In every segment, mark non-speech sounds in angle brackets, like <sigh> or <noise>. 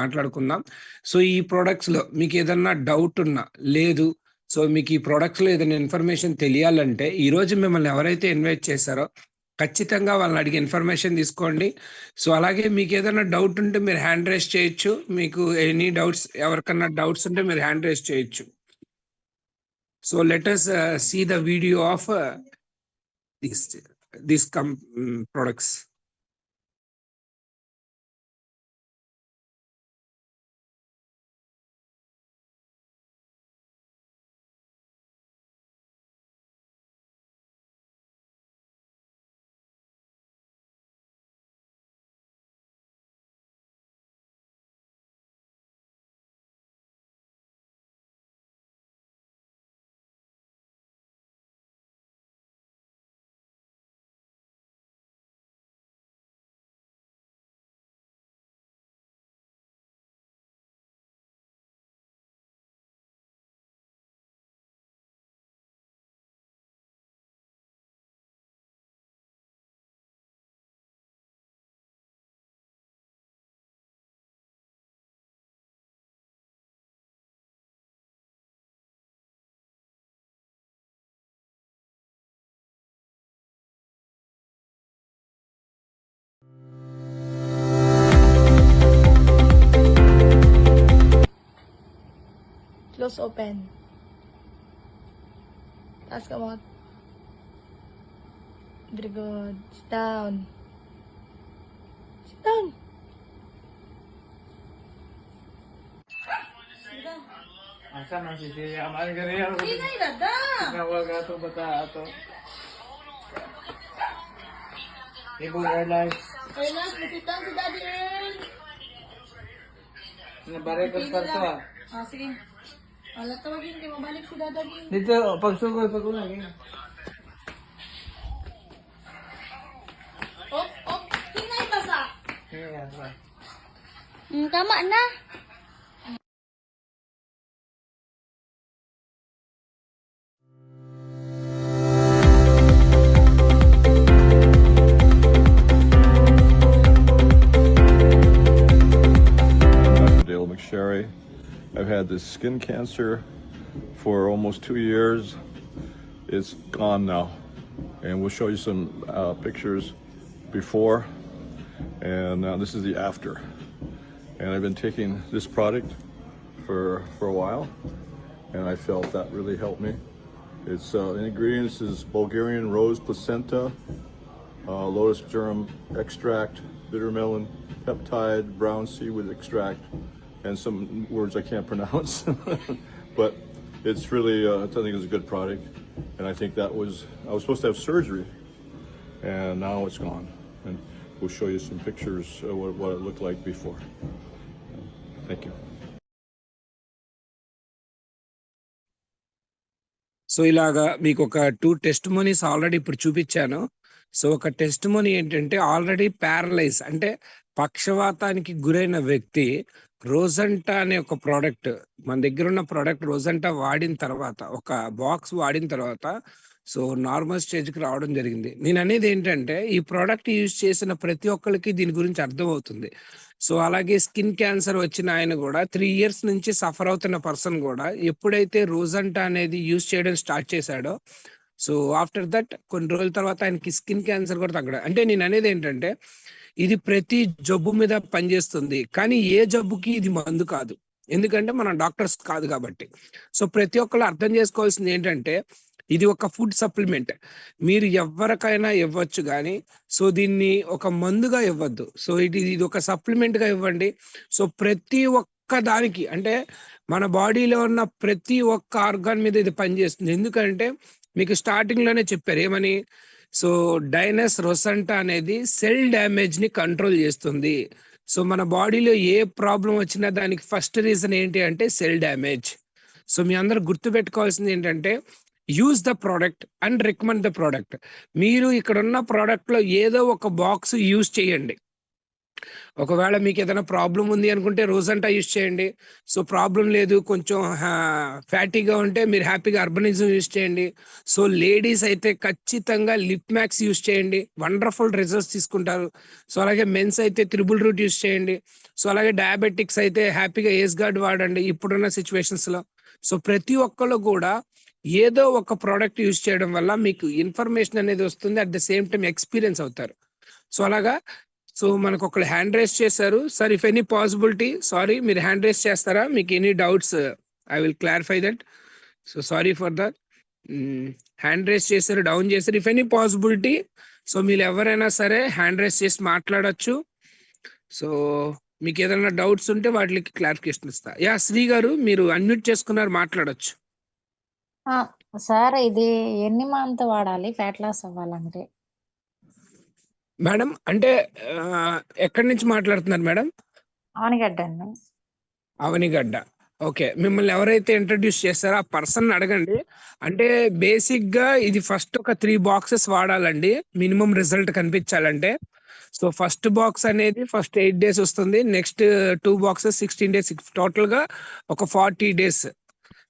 మాట్లాడుకుందాం. సో ఈ ప్రొడక్ట్స్లో మీకు ఏదన్నా డౌట్ ఉన్నా లేదు సో మీకు ఈ ప్రొడక్ట్స్లో ఏదైనా ఇన్ఫర్మేషన్ తెలియాలంటే ఈ రోజు మిమ్మల్ని ఎవరైతే ఇన్వైట్ చేశారో ఖచ్చితంగా వాళ్ళని అడిగి ఇన్ఫర్మేషన్ తీసుకోండి. సో అలాగే మీకు ఏదైనా డౌట్ ఉంటే మీరు హ్యాండ్ రేస్ చేయొచ్చు. మీకు ఎనీ డౌట్స్ ఎవరికన్నా డౌట్స్ ఉంటే మీరు హ్యాండ్ రేస్ చేయొచ్చు. So let us see the video of this this cum products Close open. Taas kamot. Very good. Sit down. Sit down. Asa man si Siya? Rin ako. Ingay na da! Nawag ato bata ato. Ibu Airlines. Na, masitang si Daddy Earl. Nabari ko sa to ah. Ah, sige. Wala tawagin, di mabalik si dadaging. Dito, oh, pagsugod, pag una. Eh. Op, op, hinay basa. Hinay basa. Mm, tama na. This skin cancer for almost two years. It's gone now. And we'll show you some uh, pictures before. And uh, this is the after. And I've been taking this product for, for a while. And I felt that really helped me. It's uh, ingredients is Bulgarian rose placenta, uh, lotus germ extract, bitter melon peptide, brown seaweed extract, and some words I can't <laughs> pronounce. but it's really, uh, I think it's a good product. And I think that was, I was supposed to have surgery, and now it's gone. And we'll show you some pictures of what, what it looked like before. Thank you. So ఇలాగా మీకు ఒక two test మనీస్ already ఇప్పుడు చూపించాను so ఒక test money ఏంటంటే already paralyse అంటే పక్షవాతానికి గురైన వ్యక్తి రోజంటా అనే ఒక ప్రోడక్ట్ మన దగ్గర ఉన్న ప్రోడక్ట్ రోజంటా వాడిన తర్వాత ఒక బాక్స్ వాడిన తర్వాత సో నార్మల్ స్టేజ్కి రావడం జరిగింది. నేను అనేది ఏంటంటే ఈ ప్రోడక్ట్ యూజ్ చేసిన ప్రతి ఒక్కరికి దీని గురించి అర్థమవుతుంది. సో అలాగే స్కిన్ క్యాన్సర్ వచ్చిన ఆయన కూడా త్రీ ఇయర్స్ నుంచి సఫర్ అవుతున్న పర్సన్ కూడా ఎప్పుడైతే రోజంటా అనేది యూజ్ చేయడం స్టార్ట్ చేశాడో సో ఆఫ్టర్ దట్ కొన్ని రోజుల తర్వాత ఆయనకి స్కిన్ క్యాన్సర్ కూడా తగ్గడం. అంటే నేను అనేది ఏంటంటే ఇది ప్రతి జబ్బు మీద పనిచేస్తుంది. కానీ ఏ జబ్బుకి ఇది మందు కాదు. ఎందుకంటే మనం డాక్టర్స్ కాదు కాబట్టి. సో ప్రతి ఒక్కరు అర్థం చేసుకోవాల్సింది ఏంటంటే ఇది ఒక ఫుడ్ సప్లిమెంట్. మీరు ఎవరికైనా ఇవ్వచ్చు కానీ సో దీన్ని ఒక మందుగా ఇవ్వద్దు. సో ఇది ఇది ఒక సప్లిమెంట్గా ఇవ్వండి. సో ప్రతి ఒక్క దానికి అంటే మన బాడీలో ఉన్న ప్రతి ఒక్క ఆర్గాన్ మీద ఇది పనిచేస్తుంది. ఎందుకంటే మీకు స్టార్టింగ్లోనే చెప్పారు. ఏమని? సో డైనస్ రొసంటా అనేది సెల్ డ్యామేజ్ని కంట్రోల్ చేస్తుంది. సో మన బాడీలో ఏ ప్రాబ్లం వచ్చినా దానికి ఫస్ట్ రీజన్ ఏంటి అంటే సెల్ డ్యామేజ్. సో మీ అందరు గుర్తు పెట్టుకోవాల్సింది ఏంటంటే use the product and recommend the product. మీరు ఇక్కడ ఉన్న ప్రోడక్ట్లో ఏదో ఒక బాక్స్ యూజ్ చేయండి. ఒకవేళ మీకు ఏదైనా ప్రాబ్లం ఉంది అనుకుంటే రోజంటా యూస్ చేయండి. సో ప్రాబ్లం లేదు కొంచెం ఫ్యాటీగా ఉంటే మీరు హ్యాపీగా అర్బనిజం యూస్ చేయండి. సో లేడీస్ అయితే ఖచ్చితంగా లిప్ మ్యాక్స్ యూస్ చేయండి. వండర్ఫుల్ రిజల్ట్స్ తీసుకుంటారు. సో అలాగే మెన్స్ అయితే త్రిబుల్ రూట్ యూస్ చేయండి. సో అలాగే డయాబెటిక్స్ అయితే హ్యాపీగా ఏస్ గార్డ్ వాడండి ఇప్పుడున్న సిచ్యువేషన్స్లో సో ప్రతి ఒక్కళ్ళు కూడా ఏదో ఒక ప్రోడక్ట్ యూస్ చేయడం వల్ల మీకు ఇన్ఫర్మేషన్ అనేది వస్తుంది. At the same time experience అవుతారు. సో అలాగా సో మనకు ఒకళ్ళు హ్యాండ్ రైస్ చేశారు. Sir if any possibility sorry మీరు హ్యాండ్ రైస్ చేస్తారా? మీకు any doubts I will clarify that so sorry for that hand raise చేశారు డౌన్ చేశారు. ఇఫ్ ఎనీ పాసిబిలిటీ సో మీరు ఎవరైనా సరే హ్యాండ్ రైస్ చేసి మాట్లాడొచ్చు. సో మీకు ఏదైనా డౌట్స్ ఉంటే వాటికి క్లారిఫికేషన్ ఇస్తా. యా శ్రీ గారు మీరు అన్మ్యూట్ చేసుకున్నారు మాట్లాడొచ్చు. సార్ ఇది ఎన్ని మంత్ వాడాలి? ఫ్యాట్ లాస్ అవ్వాలంటే. మేడం అంటే ఎక్కడి నుంచి మాట్లాడుతున్నారు మేడం? అండి. అవనిగడ్డ ఓకే. మిమ్మల్ని ఎవరైతే ఇంట్రడ్యూస్ చేస్తారో ఆ పర్సన్ అడగండి. అంటే బేసిక్గా ఇది ఫస్ట్ ఒక త్రీ బాక్సెస్ వాడాలండి. మినిమం రిజల్ట్ కనిపించాలంటే. సో ఫస్ట్ బాక్స్ అనేది ఫస్ట్ ఎయిట్ డేస్ వస్తుంది. Next two boxes sixteen days. టోటల్గా ఒక ఫార్టీ డేస్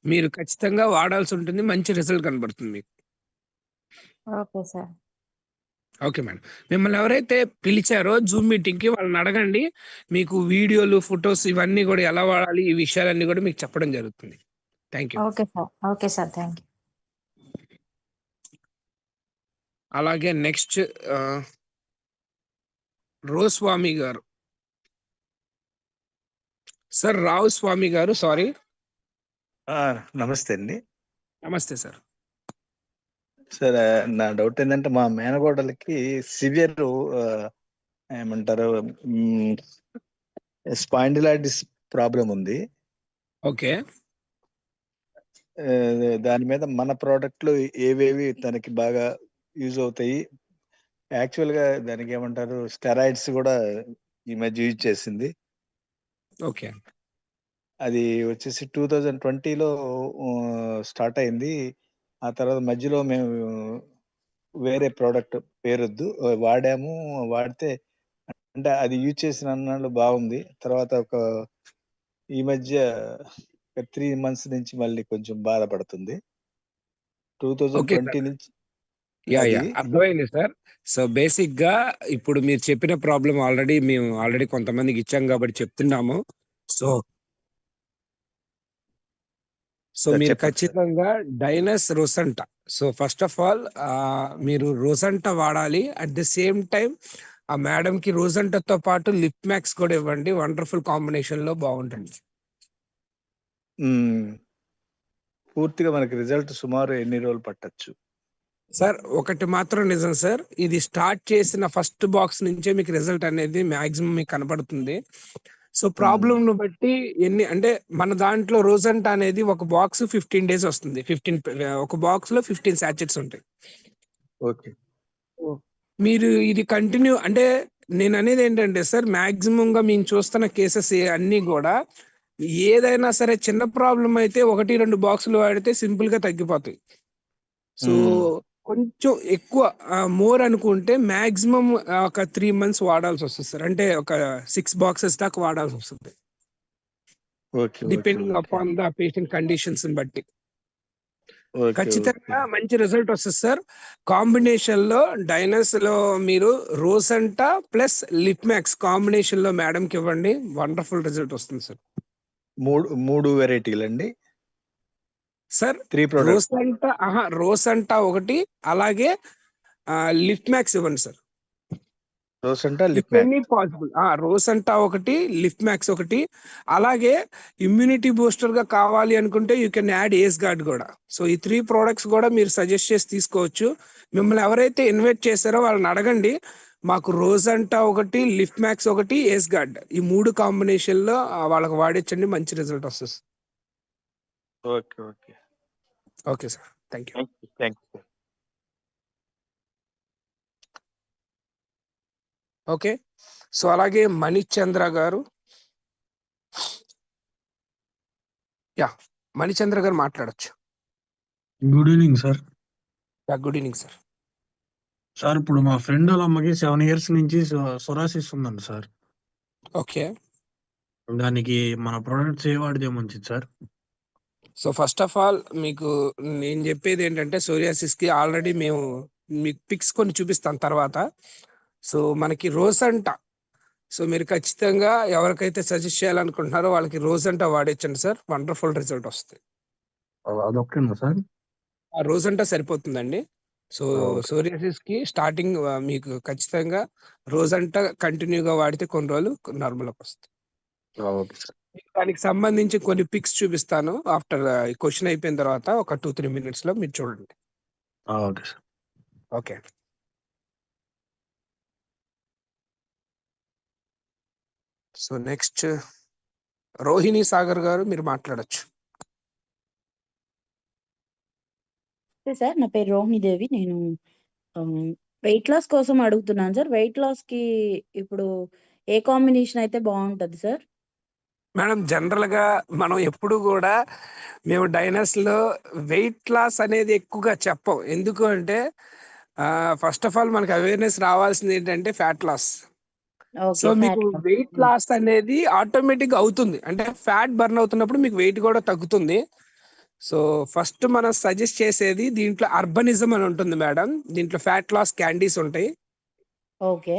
మీరు ఖచ్చితంగా వాడాల్సి ఉంటుంది. మంచి రిజల్ట్ కనబడుతుంది మీకు. Okay sir. Okay madam. మిమ్మల్ని ఎవరైతే పిలిచారో జూమ్ మీటింగ్కి వాళ్ళని అడగండి. మీకు వీడియోలు ఫొటోస్ ఇవన్నీ కూడా ఎలా వాడాలి ఈ విషయాలన్నీ కూడా మీకు చెప్పడం జరుగుతుంది. Thank you. Okay sir. Okay sir. Thank you. అలాగే నెక్స్ట్ రోజ్ స్వామి గారు. సార్ రావు స్వామి గారు సారీ. ఆ, నమస్తే అండి. నమస్తే సార్. సార్ నా డౌట్ ఏంటంటే మా మేనగోడలకి సివియర్ ఏమంటారు స్పాండిలైటిస్ ప్రాబ్లం ఉంది. ఓకే. దాని మీద మన ప్రోడక్ట్లు ఏవేవి తనకి బాగా యూజ్ అవుతాయి. యాక్చువల్గా దానికి ఏమంటారు స్టెరాయిడ్స్ కూడా ఈ మధ్య యూజ్ చేసింది. ఓకే. అది వచ్చేసి టూ థౌజండ్ ట్వంటీలో స్టార్ట్ అయింది. ఆ తర్వాత మధ్యలో మేము వేరే ప్రోడక్ట్ పేరొద్దు వాడాము. వాడితే అంటే అది యూజ్ చేసిన అన్నాళ్ళు బాగుంది. తర్వాత ఒక ఈ మధ్య త్రీ మంత్స్ నుంచి మళ్ళీ కొంచెం బాధపడుతుంది. టూ థౌజండ్ ట్వంటీ నుంచి యా యా. అర్థమైంది సార్. సో బేసిక్గా ఇప్పుడు మీరు చెప్పిన ప్రాబ్లం ఆల్రెడీ మేము ఆల్రెడీ కొంతమందికి ఇచ్చాం కాబట్టి చెప్తున్నాము. సో సో మీరు. ఖచ్చితంగా డైనస్ రోసంట సో ఫస్ట్ ఆఫ్ ఆల్ మీరు రోసంట వాడాలి. అట్ ది సేమ్ టైం ఆ మేడం కి రోజంటతో పాటు లిప్ మ్యాక్స్ కూడా ఇవ్వండి. వండర్ఫుల్ కాంబినేషన్లో బాగుంటుంది. మ్మ్. పూర్తిగా మనకి రిజల్ట్ సుమారు ఎన్ని రోజులు పట్టచ్చు? సార్ ఒకటి మాత్రం నిజం సార్ ఇది స్టార్ట్ చేసిన ఫస్ట్ బాక్స్ నుంచే మీకు రిజల్ట్ అనేది మాక్సిమం మీకు కనపడుతుంది సో ప్రాబ్లమ్ను బట్టి ఎన్ని అంటే మన దాంట్లో రోజంట అనేది ఒక బాక్స్ ఫిఫ్టీన్ డేస్ వస్తుంది. ఫిఫ్టీన్ ఒక బాక్స్లో ఫిఫ్టీన్ సాచెట్స్ ఉంటాయి. ఓకే. మీరు ఇది కంటిన్యూ అంటే నేను అనేది ఏంటంటే సార్ మాక్సిమం గా మేము చూస్తున్న కేసెస్ అన్ని కూడా ఏదైనా సరే చిన్న ప్రాబ్లం అయితే ఒకటి రెండు బాక్సులు వాడితే సింపుల్గా తగ్గిపోతాయి. సో. కొంచెం ఎక్కువ మోర్ అనుకుంటే మాక్సిమం ఒక త్రీ మంత్స్ వాడాల్సి వస్తుంది సార్. అంటే ఒక సిక్స్ బాక్సెస్ దాకా వాడాల్సి వస్తుంది. Depending upon the patient conditions బట్టి. ఖచ్చితంగా మంచి రిజల్ట్ వస్తుంది సార్. కాంబినేషన్లో డైనస్లో మీరు రోసంట ప్లస్ లిప్ మ్యాక్స్ కాంబినేషన్లో మేడం కి ఇవ్వండి. వండర్ఫుల్ రిజల్ట్ వస్తుంది సార్. మూడు మూడు వెరైటీలు అండి సార్ త్రీ ప్రొడక్ట్స్ రోసంట ఆహా రోసంట ఒకటి అలాగే లిప్ మ్యాక్స్ ఇవ్వండి సార్. రోస్ అంటే లిప్ పాసిబుల్ రోస్ అంటా ఒకటి లిఫ్ట్ మ్యాక్స్ ఒకటి అలాగే ఇమ్యూనిటీ బూస్టర్గా కావాలి అనుకుంటే you can add ace guard కూడా. సో ఈ త్రీ ప్రోడక్ట్స్ కూడా మీరు సజెస్ట్ చేసి తీసుకోవచ్చు. మిమ్మల్ని ఎవరైతే ఇన్వైట్ చేశారో వాళ్ళని అడగండి. మాకు రోజ్ అంటా ఒకటి లిఫ్ట్ మ్యాక్స్ ఒకటి ఏస్ గార్డ్ ఈ మూడు కాంబినేషన్లో వాళ్ళకి వాడించండి మంచి రిజల్ట్ వస్తుంది okay okay. Okay sir. Thank you. Thank you okay. So అలాగే మణిచంద్ర గారు. యా మణిచంద్ర గారు మాట్లాడొచ్చు. Good evening sir good evening sir sir ఇప్పుడు మా ఫ్రెండ్ వాళ్ళ అమ్మకి సెవెన్ ఇయర్స్ నుంచి సొరాసిస్ ఉందండి సార్ ఓకే. దానికి మన ప్రొడక్ట్స్ ఏ వాడితే మంచిది sir so first of all మీకు నేను చెప్పేది ఏంటంటే సోరియాసిస్కి ఆల్రెడీ మేము మీకు పిక్స్ కొన్ని చూపిస్తాం తర్వాత. సో మనకి రోసంట సో మీరు ఖచ్చితంగా ఎవరికైతే సజెస్ట్ చేయాలనుకుంటున్నారో వాళ్ళకి రోజంట వాడేచ్చండి సార్. వండర్ఫుల్ రిజల్ట్ వస్తుంది అదొకేనా సార్? ఆ రోజంట సరిపోతుందండి. సో. సోరియాసిస్కి స్టార్టింగ్ మీకు ఖచ్చితంగా రోజంట కంటిన్యూగా వాడితే కొన్ని రోజులు నార్మల్ వస్తుంది దానికి సంబంధించి కొన్ని పిక్స్ చూపిస్తాను. ఆఫ్టర్ క్వశ్చన్ అయిపోయిన తర్వాత ఒక టూ త్రీ మినిట్స్లో మీరు చూడండి. Okay sir. Okay. So next Rohini Sagar గారు మీరు మాట్లాడొచ్చు. సార్ నా పేరు రోహిణి దేవి. నేను వెయిట్ లాస్ కోసం అడుగుతున్నాను సార్. వెయిట్ లాస్కి ఇప్పుడు ఏ కాంబినేషన్ అయితే బాగుంటది సార్? మేడం జనరల్గా మనం ఎప్పుడు కూడా మేము డైనర్స్లో వెయిట్ లాస్ అనేది ఎక్కువగా చెప్పం. ఎందుకు అంటే ఫస్ట్ ఆఫ్ ఆల్ మనకి అవేర్నెస్ రావాల్సింది ఏంటంటే ఫ్యాట్ లాస్. సో మీకు వెయిట్ లాస్ అనేది ఆటోమేటిక్ అవుతుంది. అంటే ఫ్యాట్ బర్న్ అవుతున్నప్పుడు మీకు వెయిట్ కూడా తగ్గుతుంది. సో ఫస్ట్ మనం సజెస్ట్ చేసేది దీంట్లో అర్బనిజం అని ఉంటుంది మేడం. దీంట్లో ఫ్యాట్ లాస్ క్యాండీస్ ఉంటాయి. ఓకే.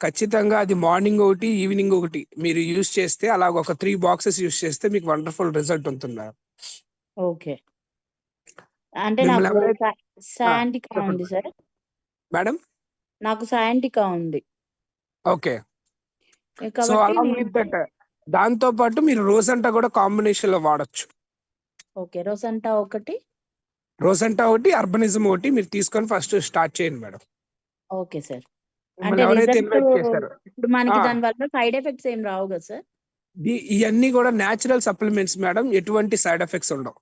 ఖచ్చితంగా అది మార్నింగ్ ఒకటి ఈవినింగ్ ఒకటి మీరు యూస్ చేస్తే అలాగ ఒక త్రీ బాక్సెస్ యూస్ చేస్తే మీకు వండర్ఫుల్ రిజల్ట్ ఉంటుంది ఓకే. అంటే నాకు సయాంటికా ఉంది సార్? మేడం? నాకు సయాంటికా ఉంది. ఓకే. సో అలా నేను విత్ దట్ దాంతో పాటు మీరు రోజంటా కూడా కాంబినేషన్లో వాడచ్చు. ఓకే. రోసంటా ఒకటి? రోజంటా ఒకటి అర్బనిజం ఒకటి మీరు తీసుకొని ఫస్ట్ స్టార్ట్ చేయండి మేడం. Okay sir. అంటే ఇప్పుడు మనకి. దాని వల్ల సైడ్ ఎఫెక్ట్స్ ఏం రావు కదా సార్? ఇవన్నీ కూడా న్యాచురల్ సప్లిమెంట్స్ మేడం ఎటువంటి సైడ్ ఎఫెక్ట్స్ ఉండవు.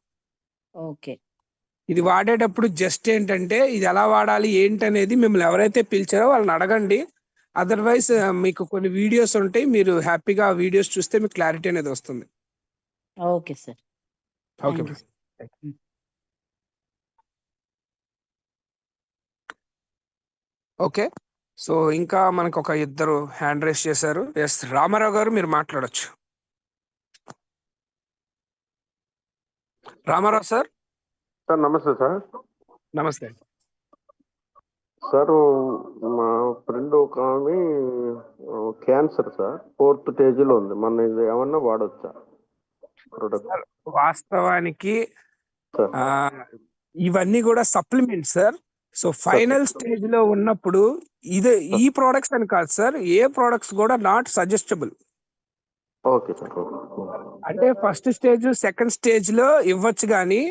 ఓకే. ఇది వాడేటప్పుడు జస్ట్ ఏంటంటే ఇది ఎలా వాడాలి ఏంటనేది మిమ్మల్ని ఎవరైతే పిలిచారో వాళ్ళని అడగండి. అదర్వైజ్ మీకు కొన్ని వీడియోస్ ఉంటాయి మీరు హ్యాపీగా ఆ వీడియోస్ చూస్తే మీకు క్లారిటీ అనేది వస్తుంది. Okay sir. Okay okay. So ఇంకా మనకు ఒక ఇద్దరు హ్యాండ్ రైస్ చేశారు. ఎస్ రామారావు గారు మీరు మాట్లాడొచ్చు. రామారావు సార్? సార్ నమస్తే సార్. నమస్తే సార్ మా ఫ్రెండ్ ఒక ఆమె క్యాన్సర్ సార్. ఫోర్త్ స్టేజ్లో ఉంది. మన ఇది ఏమన్నా వాడొచ్చా? వాస్తవానికి ఇవన్నీ కూడా సప్లిమెంట్ సార్. సో ఫైనల్ స్టేజ్లో ఉన్నప్పుడు ఇది ఈ ప్రోడక్ట్స్ అని కాదు సార్ ఏ ప్రోడక్ట్స్ కూడా నాట్ సజెస్టబుల్. ఓకే సార్ అంటే ఫస్ట్ స్టేజ్ సెకండ్ స్టేజ్లో ఇవ్వచ్చు కానీ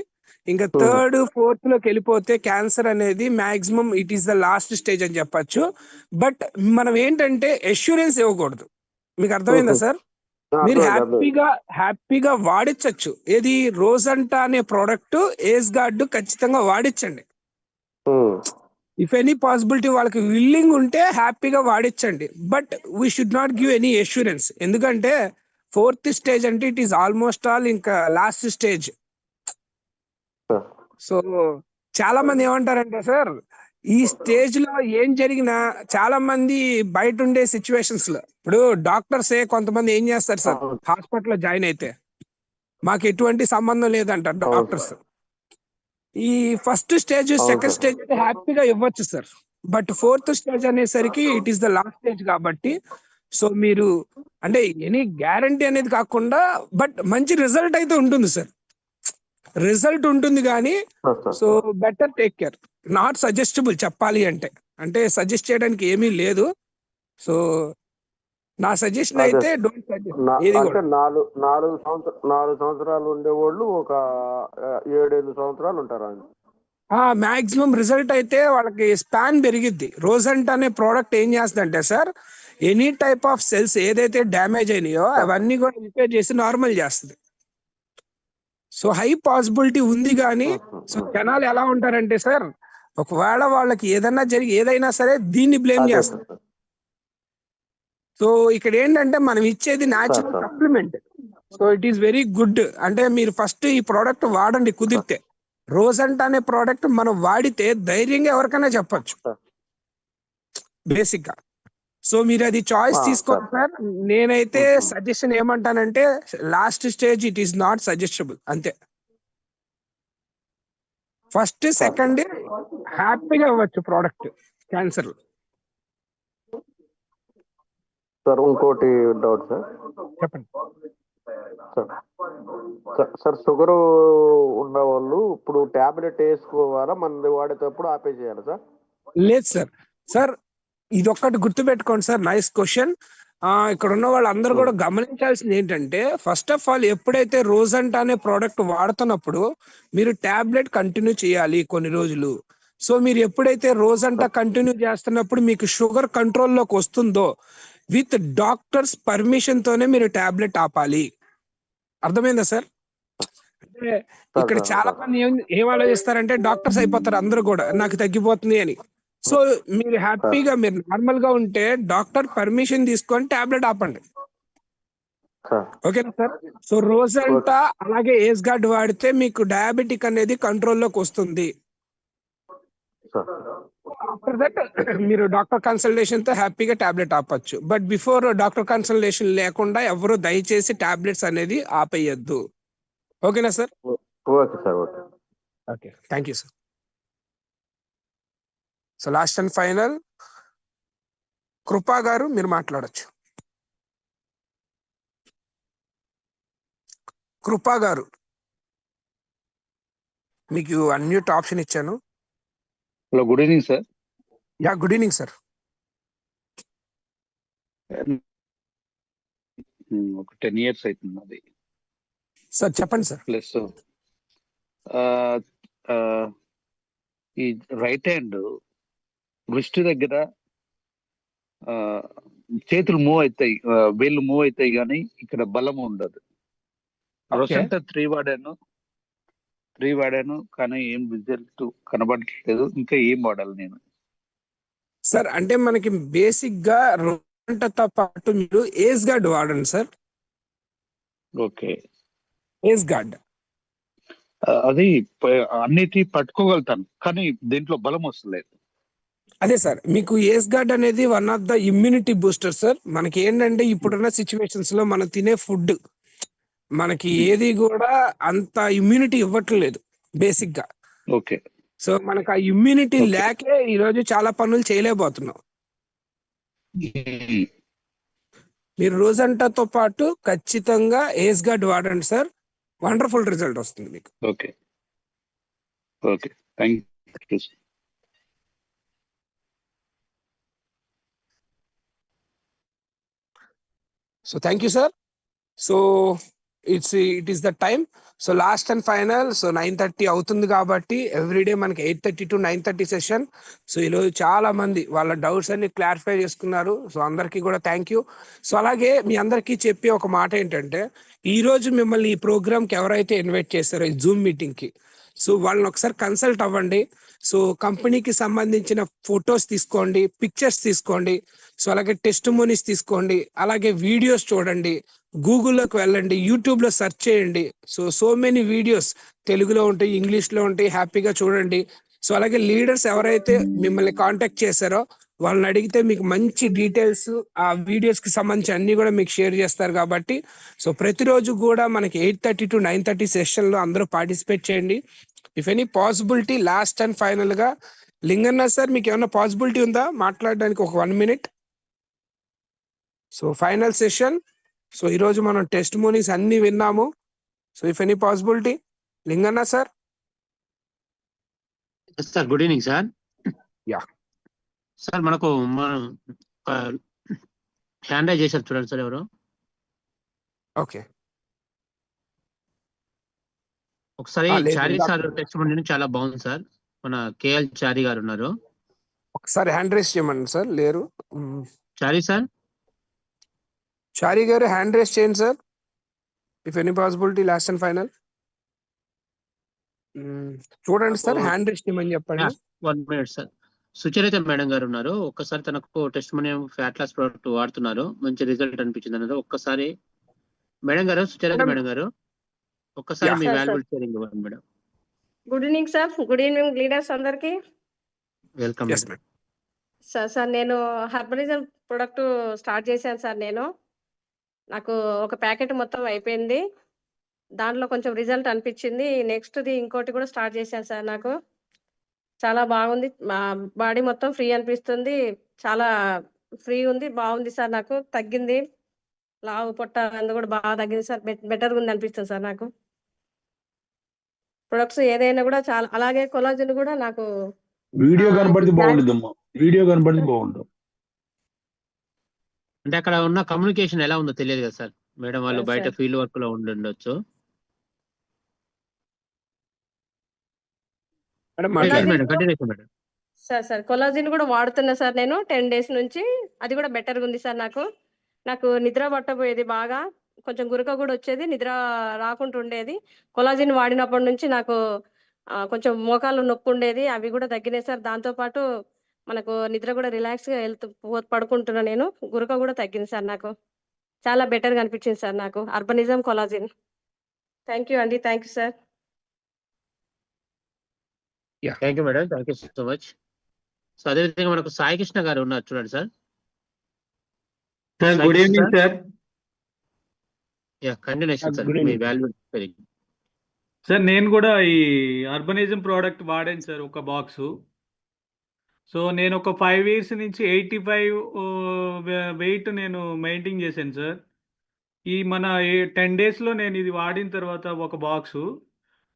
ఇంకా థర్డ్ ఫోర్త్లోకి వెళ్ళిపోతే క్యాన్సర్ అనేది maximum it is the last stage అని చెప్పొచ్చు. బట్ మనం ఏంటంటే అష్యూరెన్స్ ఇవ్వకూడదు. మీకు అర్థమైందా Mhm. సార్? మీరు హ్యాపీగా హ్యాపీగా వాడించవచ్చు ఏది రోజంటా అనే ప్రోడక్ట్ ఏజ్ గార్డ్ ఖచ్చితంగా వాడించండి ఇఫ్ ఎనీ పాసిబిలిటీ వాళ్ళకి విల్లింగ్ ఉంటే హ్యాపీగా వాడించండి but we should not give any assurance ఎందుకంటే ఫోర్త్ స్టేజ్ అంటే ఇట్ ఈస్ ఆల్మోస్ట్ ఆల్ ఇంకా లాస్ట్ స్టేజ్. సో చాలా మంది ఏమంటారంటే సార్ ఈ స్టేజ్లో ఏం జరిగినా చాలా మంది బయట ఉండే సిచ్యువేషన్స్లో ఇప్పుడు డాక్టర్స్ కొంతమంది ఏం చేస్తారు సార్. హాస్పిటల్లో జాయిన్ అయితే. మాకు ఎటువంటి సంబంధం లేదంటారు డాక్టర్స్ ఈ ఫస్ట్ స్టేజ్ సెకండ్. స్టేజ్ అయితే హ్యాపీగా ఇవ్వచ్చు సార్ బట్ ఫోర్త్ స్టేజ్ అనేసరికి it is the last stage కాబట్టి సో మీరు అంటే ఎనీ గ్యారంటీ అనేది కాకుండా బట్ మంచి రిజల్ట్ అయితే ఉంటుంది సార్ రిజల్ట్ ఉంటుంది కానీ so better take care not suggestable చెప్పాలి అంటే. అంటే సజెస్ట్ చేయడానికి ఏమీ లేదు. సో నా సజెషన్. అయితే డోంట్ సజెస్ట్ నాలుగు నాలుగు సంవత్సర నాలుగు సంవత్సరాలు ఉండేవాళ్ళు ఒక ఏడేళ్ళు సంవత్సరాలు ఉంటారు మాక్సిమం రిజల్ట్ అయితే వాళ్ళకి స్పాన్ పెరిగిద్ది. రోజంట్ అనే ప్రోడక్ట్ ఏం చేస్తుందంటే sir any type of cells ఏదైతే డ్యామేజ్ అయినాయో అవన్నీ కూడా రిపేర్ చేసి నార్మల్ చేస్తుంది. సో హై పాసిబిలిటీ ఉంది కానీ సో జనాలు ఎలా ఉంటారంటే సార్ ఒకవేళ వాళ్ళకి ఏదైనా జరిగి ఏదైనా సరే దీన్ని బ్లేమ్ చేస్తారు. సో ఇక్కడ ఏంటంటే మనం ఇచ్చేది natural. Supplement so it is very good అంటే మీరు ఫస్ట్ ఈ ప్రోడక్ట్ వాడండి కుదిరితే. రోజంట్ అనే ప్రోడక్ట్ మనం వాడితే ధైర్యంగా ఎవరికైనా చెప్పొచ్చు. బేసిక్గా. సో మీరు అది చాయిస్ తీసుకోండి సార్. నేనైతే. సజెషన్ ఏమంటానంటే last stage it is not suggestable అంతే. ఫస్ట్ సెకండ్ హ్యాపీగా అవ్వచ్చు ప్రోడక్ట్ క్యాన్సర్ సార్ ఇంకోటి డౌట్ సార్ చెప్పండి. సార్ సార్- షుగర్ ఉన్న వాళ్ళు ఇప్పుడు టాబ్లెట్ వేసుకోవాలా? మంది వాడేటప్పుడు ఆపేసేయాలి సార్? లేదు సార్. సార్ ఇది ఒక్కటి గుర్తుపెట్టుకోండి సార్. నైస్ క్వశ్చన్ ఇక్కడ ఉన్న వాళ్ళందరూ కూడా గమనించాల్సింది ఏంటంటే ఫస్ట్ ఆఫ్ ఆల్ ఎప్పుడైతే రోజంట అనే ప్రోడక్ట్ వాడుతున్నప్పుడు మీరు టాబ్లెట్ కంటిన్యూ చేయాలి కొన్ని రోజులు. సో మీరు ఎప్పుడైతే రోజంతా కంటిన్యూ చేస్తున్నప్పుడు మీకు షుగర్ కంట్రోల్లోకి వస్తుందో విత్ డాక్టర్స్ పర్మిషన్ తోనే మీరు టాబ్లెట్ ఆపాలి. అర్థమైందా సార్? అంటే ఇక్కడ చాలా. మంది ఏం ఏం ఆలోచిస్తారంటే డాక్టర్స్ అయిపోతారు అందరూ కూడా నాకు తగ్గిపోతుంది అని. సో మీరు హ్యాపీగా మీరు నార్మల్గా ఉంటే డాక్టర్ పర్మిషన్ తీసుకొని టాబ్లెట్ ఆపండి. ఓకేనా సార్? సో రోజంతా అలాగే ఏజ్ గార్డ్ వాడితే మీకు డయాబెటిక్ అనేది కంట్రోల్లోకి వస్తుంది. ఆఫ్టర్ దట్ మీరు డాక్టర్ కన్సల్టేషన్తో హ్యాపీగా టాబ్లెట్ ఆపచ్చు. బట్ బిఫోర్ డాక్టర్ కన్సల్టేషన్ లేకుండా ఎవరు దయచేసి టాబ్లెట్స్ అనేది ఆపేయద్దు. ఓకేనా sir okay sir okay. Okay thank you sir so last and final Krupa గారు మీరు మాట్లాడొచ్చు. కృపా గారు మీకు అన్మ్యూట్ ఆప్షన్ ఇచ్చాను. Hello good evening sir. Yeah good evening sir. ఒక టెన్ ఇయర్స్ అవుతుంది అది సార్ చెప్పండి సార్. ప్లస్ ఈ రైట్ హ్యాండ్ వృష్టి దగ్గర ఆ, చేతులు మూవ్ అవుతాయి వేళ్ళు మూవ్ అవుతాయి కానీ ఇక్కడ బలం ఉండదు. త్రీ వాడాను త్రీ వాడాను కానీ ఏం రిజల్ట్ కనబడట్లేదు. ఇంకా ఏం వాడాలి నేను? సార్ అంటే మనకి బేసిక్గా రోజంటతో పాటు మీరు ఏజ్ గార్డ్ వాడండి సార్ ఓకే. ఏజ్ గార్డ్ అది అన్నిటి పట్టుకోగలుగుతాను కానీ దీంట్లో బలం వస్తలేదు. అదే సార్ మీకు ఏస్ గార్డ్ అనేది one of the immunity booster sir మనకి ఏంటంటే ఇప్పుడున్న సిచ్యువేషన్స్లో మనం తినే ఫుడ్ మనకి ఏది కూడా అంత ఇమ్యూనిటీ ఇవ్వట్లేదు బేసిక్గా. ఓకే. సో మనకు ఆ ఇమ్యూనిటీ. లేకే ఈ రోజు చాలా పనులు చేయలేకపోతున్నాం. మీరు రోజంటాతో పాటు ఖచ్చితంగా ఏస్ గార్డ్ వాడండి సార్ వండర్ఫుల్ రిజల్ట్ వస్తుంది మీకు. Okay. Okay. Thank you so thank you sir so it's it is the time so last and final so nine thirty అవుతుంది కాబట్టి ఎవ్రీడే మనకి eight thirty to nine thirty session so ఈరోజు చాలా మంది వాళ్ళ doubts అన్ని క్లారిఫై చేసుకున్నారు. So అందరికీ కూడా థ్యాంక్ యూ సో అలాగే మీ అందరికీ చెప్పే ఒక మాట ఏంటంటే ఈ రోజు మిమ్మల్ని ఈ ప్రోగ్రామ్కి ఎవరైతే ఇన్వైట్ చేస్తారో ఈ జూమ్ మీటింగ్కి సో వాళ్ళని ఒకసారి కన్సల్ట్ అవ్వండి. సో కంపెనీకి సంబంధించిన ఫొటోస్ తీసుకోండి పిక్చర్స్ తీసుకోండి సో అలాగే టెస్ట్ మోనీస్ తీసుకోండి అలాగే వీడియోస్ చూడండి గూగుల్లోకి వెళ్ళండి యూట్యూబ్లో సెర్చ్ చేయండి. సో సో మెనీ వీడియోస్ తెలుగులో ఉంటాయి ఇంగ్లీష్లో ఉంటాయి హ్యాపీగా చూడండి. సో అలాగే లీడర్స్ ఎవరైతే మిమ్మల్ని కాంటాక్ట్ చేశారో వాళ్ళని అడిగితే మీకు మంచి డీటెయిల్స్ ఆ వీడియోస్కి సంబంధించి అన్ని కూడా మీకు షేర్ చేస్తారు కాబట్టి. సో ప్రతిరోజు కూడా మనకి eight thirty to nine thirty సెషన్లో అందరూ పార్టిసిపేట్ చేయండి. If any possibility last and ఫైనల్గా. లింగన్న సార్ మీకు ఏమైనా పాసిబిలిటీ ఉందా? మాట్లాడడానికి ఒక one minute so final session so ఈరోజు మనం టెస్ట్ మోనీస్ అన్ని విన్నాము. So if any possibility Linganna sir. Sir good evening sir Yeah. Sir మనకు మనం హ్యాండ్ రైజ్ చేశారు చూడండి సార్ ఎవరు? ఓకే. ఒకసారి చారీ సార్ టెస్ట్ నుండి చాలా బాగుంది సార్. మన కేఎల్ చారీ గారు ఉన్నారు. ఒకసారి హ్యాండ్ రేస్ చేయమండి సార్ లేరు. చారీ సార్? చారీ గారు హ్యాండ్ రేస్ చేయండి sir. If any possibility last and final చూడండి సార్ హ్యాండ్ రేస్ చేయమని చెప్పండి. One minute sir Sucharitha madam గారు ఉన్నారు. ఒక్కసారి తనకు testimony fat loss product వాడుతున్నారు. మంచి రిజల్ట్ అనిపించింది అన్నారు ఒక్కసారి మేడం గారు సుచరిత. మేడం గారు ఒక్కసారి. మీ. వాల్యుబుల్ షేరింగ్ ఇవ్వండి madam. Good evening sir good evening leaders అందరికి. Welcome yes madam sir sir నేను హర్బలిజం ప్రొడక్ట్ స్టార్ట్ చేశాను సార్ నేను. నాకు ఒక ప్యాకెట్ మొత్తం అయిపోయింది. దాంట్లో కొంచెం రిజల్ట్ అనిపించింది. నెక్స్ట్ది ఇంకోటి కూడా స్టార్ట్ చేశాను సార్ నాకు. చాలా బాగుంది. మా బాడీ మొత్తం ఫ్రీ అనిపిస్తుంది. చాలా ఫ్రీ ఉంది. బాగుంది సార్ నాకు. తగ్గింది. లావు పొట్ట అందు కూడా బాగా తగ్గింది సార్. బెటర్గా ఉంది అనిపిస్తుంది సార్ నాకు. ప్రొడక్ట్స్ ఏదైనా కూడా చాలా అలాగే కొలాజిన్ కూడా నాకు వీడియో కనపడితే బాగుంటుందమ్మా వీడియో కనపడితే బాగుంటుంది అంటే అక్కడ ఉన్న కమ్యూనికేషన్ ఎలా ఉందో తెలియదు కదా సార్. మేడం వాళ్ళు బయట. ఫీల్డ్ వర్క్లో ఉండి ఉండొచ్చు మేడం కొలాజిన్ మేడం మాట్లాడండి కూడా- continuation madam sir sir collagen కూడా వాడుతున్నా సార్ నేను టెన్ డేస్ నుంచి. అది కూడా బెటర్గా ఉంది సార్ నాకు. నాకు నిద్ర పట్టబోయేది బాగా. కొంచెం గురక కూడా వచ్చేది నిద్ర రాకుండా ఉండేది. కొలాజిన్ వాడినప్పటి నుంచి నాకు కొంచెం మోకాలు నొప్పి ఉండేది అవి కూడా తగ్గినాయి సార్. దాంతోపాటు మనకు నిద్ర కూడా రిలాక్స్గా వెళ్తూ పడుకుంటున్నా నేను. గురక కూడా తగ్గింది సార్ నాకు. చాలా బెటర్గా అనిపించింది సార్ నాకు. అర్బనిజం కొలాజిన్ థ్యాంక్ యూ అండి thank you sir. Thank you madam thank you so much so అదేవిధంగా మనకు సాయి కృష్ణ గారు ఉన్నారు చూడండి sir good evening sir sir yeah continuation sir మీ వాల్యూ సార్ నేను కూడా ఈ అర్బనిజం ప్రోడక్ట్ వాడాను సార్ ఒక బాక్సు సో నేను ఒక ఫైవ్ ఇయర్స్ నుంచి ఎయిటీ ఫైవ్ వెయిట్ నేను మెయింటైన్ చేశాను సార్ ఈ మన టెన్ డేస్లో నేను ఇది వాడిన తర్వాత ఒక బాక్సు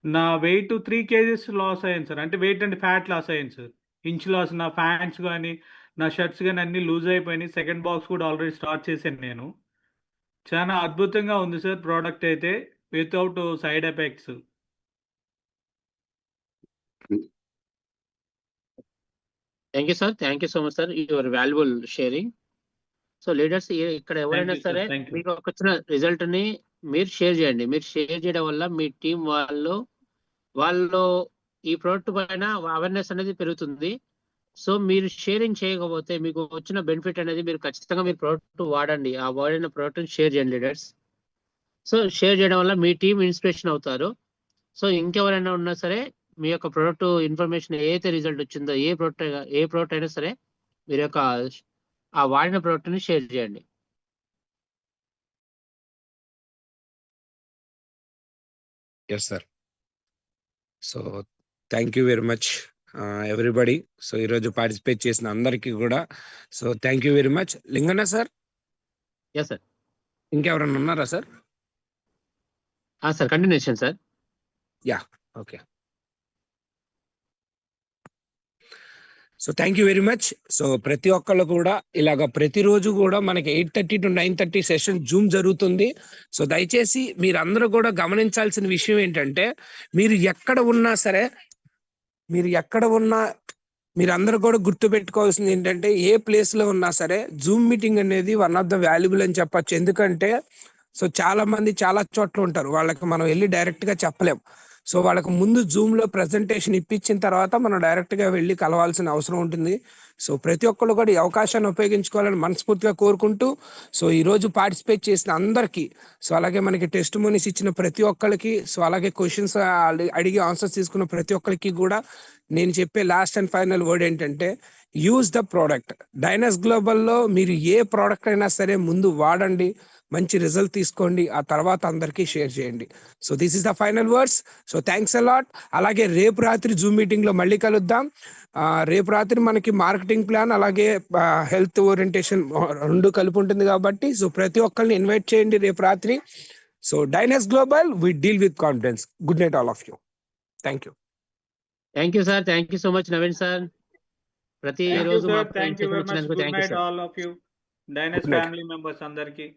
నా వెయిట్ త్రీ కేజెస్ లాస్ అయ్యాను సార్. అంటే వెయిట్ అంటే ఫ్యాట్ లాస్ అయ్యాను సార్. ఇంచ్ లాస్ నా ప్యాంట్స్ కానీ నా షర్ట్స్ కానీ అన్నీ లూజ్ అయిపోయినాయి. సెకండ్ బాక్స్ కూడా ఆల్రెడీ స్టార్ట్ చేశాను నేను. చాలా అద్భుతంగా ఉంది సార్ ప్రోడక్ట్ అయితే without side effects thank you sir thank you so much sir your valuable sharing so leaders ఇక్కడ ఎవరైనా. సరే. మీకు వచ్చిన రిజల్ట్ని మీరు షేర్ చేయండి. మీరు షేర్ చేయడం వల్ల మీ టీం వాళ్ళు వాళ్ళు ఈ ప్రోడక్ట్ పైన అవేర్నెస్ అనేది పెరుగుతుంది. సో మీరు షేరింగ్ చేయకపోతే మీకు వచ్చిన బెనిఫిట్ అనేది మీరు ఖచ్చితంగా మీరు ప్రోడక్ట్ వాడండి. ఆ వాడిన ప్రోడక్ట్ని షేర్ చేయండి లీడర్స్ సో షేర్ చేయడం వల్ల మీ టీం ఇన్స్పిరేషన్ అవుతారు. సో ఇంకెవరైనా ఉన్నా సరే మీ యొక్క ప్రోడక్ట్ ఇన్ఫర్మేషన్ ఏదైతే రిజల్ట్ వచ్చిందో ఏ ప్రోడక్ట్ ఏ ప్రోడక్ట్ అయినా సరే మీరు యొక్క ఆ వాడిన ప్రోడక్ట్ని షేర్ చేయండి. Yes sir so thank you very much everybody. So ఈరోజు పార్టిసిపేట్ చేసిన అందరికీ కూడా. So thank you very much. Linganna sir? Yes sir ఇంకెవరన్నా ఉన్నారా sir? Sir continuation sir. Yeah okay. So thank you very much so ప్రతి ఒక్కళ్ళు కూడా ఇలాగ ప్రతిరోజు కూడా మనకి eight thirty to nine thirty session zoom జరుగుతుంది. సో దయచేసి మీరందరూ కూడా గమనించాల్సిన విషయం ఏంటంటే మీరు ఎక్కడ ఉన్నా సరే మీరు ఎక్కడ ఉన్నా మీరందరూ కూడా గుర్తు పెట్టుకోవాల్సింది ఏంటంటే ఏ ప్లేస్లో ఉన్నా సరే జూమ్ మీటింగ్ అనేది వన్ ఆఫ్ ద వాల్యుబుల్ అని చెప్పచ్చు. ఎందుకంటే సో చాలా మంది చాలా చోట్ల ఉంటారు. వాళ్ళకి మనం వెళ్ళి డైరెక్ట్గా చెప్పలేం. సో వాళ్ళకు ముందు జూమ్లో ప్రెజెంటేషన్ ఇప్పించిన తర్వాత మనం డైరెక్ట్గా వెళ్ళి కలవాల్సిన అవసరం ఉంటుంది. సో ప్రతి ఒక్కళ్ళు కూడా ఈ అవకాశాన్ని ఉపయోగించుకోవాలని మనస్ఫూర్తిగా కోరుకుంటూ సో ఈరోజు పార్టిసిపేట్ చేసిన అందరికీ సో అలాగే మనకి టెస్ట్ మోనీస్ ఇచ్చిన ప్రతి ఒక్కరికి సో అలాగే క్వశ్చన్స్ అడిగి ఆన్సర్స్ తీసుకున్న ప్రతి ఒక్కరికి కూడా నేను చెప్పే లాస్ట్ అండ్ ఫైనల్ వర్డ్ ఏంటంటే యూజ్ ద ప్రోడక్ట్ డైనస్ గ్లోబల్లో మీరు ఏ ప్రోడక్ట్ అయినా సరే ముందు వాడండి మంచి రిజల్ట్ తీసుకోండి ఆ తర్వాత అందరికీ షేర్ చేయండి. So this is the final words so thanks a lot అలాగే రేపు రాత్రి జూమ్ మీటింగ్లో మళ్ళీ కలుద్దాం. రేపు రాత్రి మనకి మార్కెటింగ్ ప్లాన్ అలాగే హెల్త్ ఓరియంటేషన్ రెండు కలిపి ఉంటుంది కాబట్టి సో ప్రతి ఒక్కరిని ఇన్వైట్ చేయండి రేపు రాత్రి. So Dynas global we deal with confidence. Good night all of you. Thank you. Thank you sir thank you so much Naveen sir. ప్రతి రోజు thank you all of you Dynas. Family members అందరికి.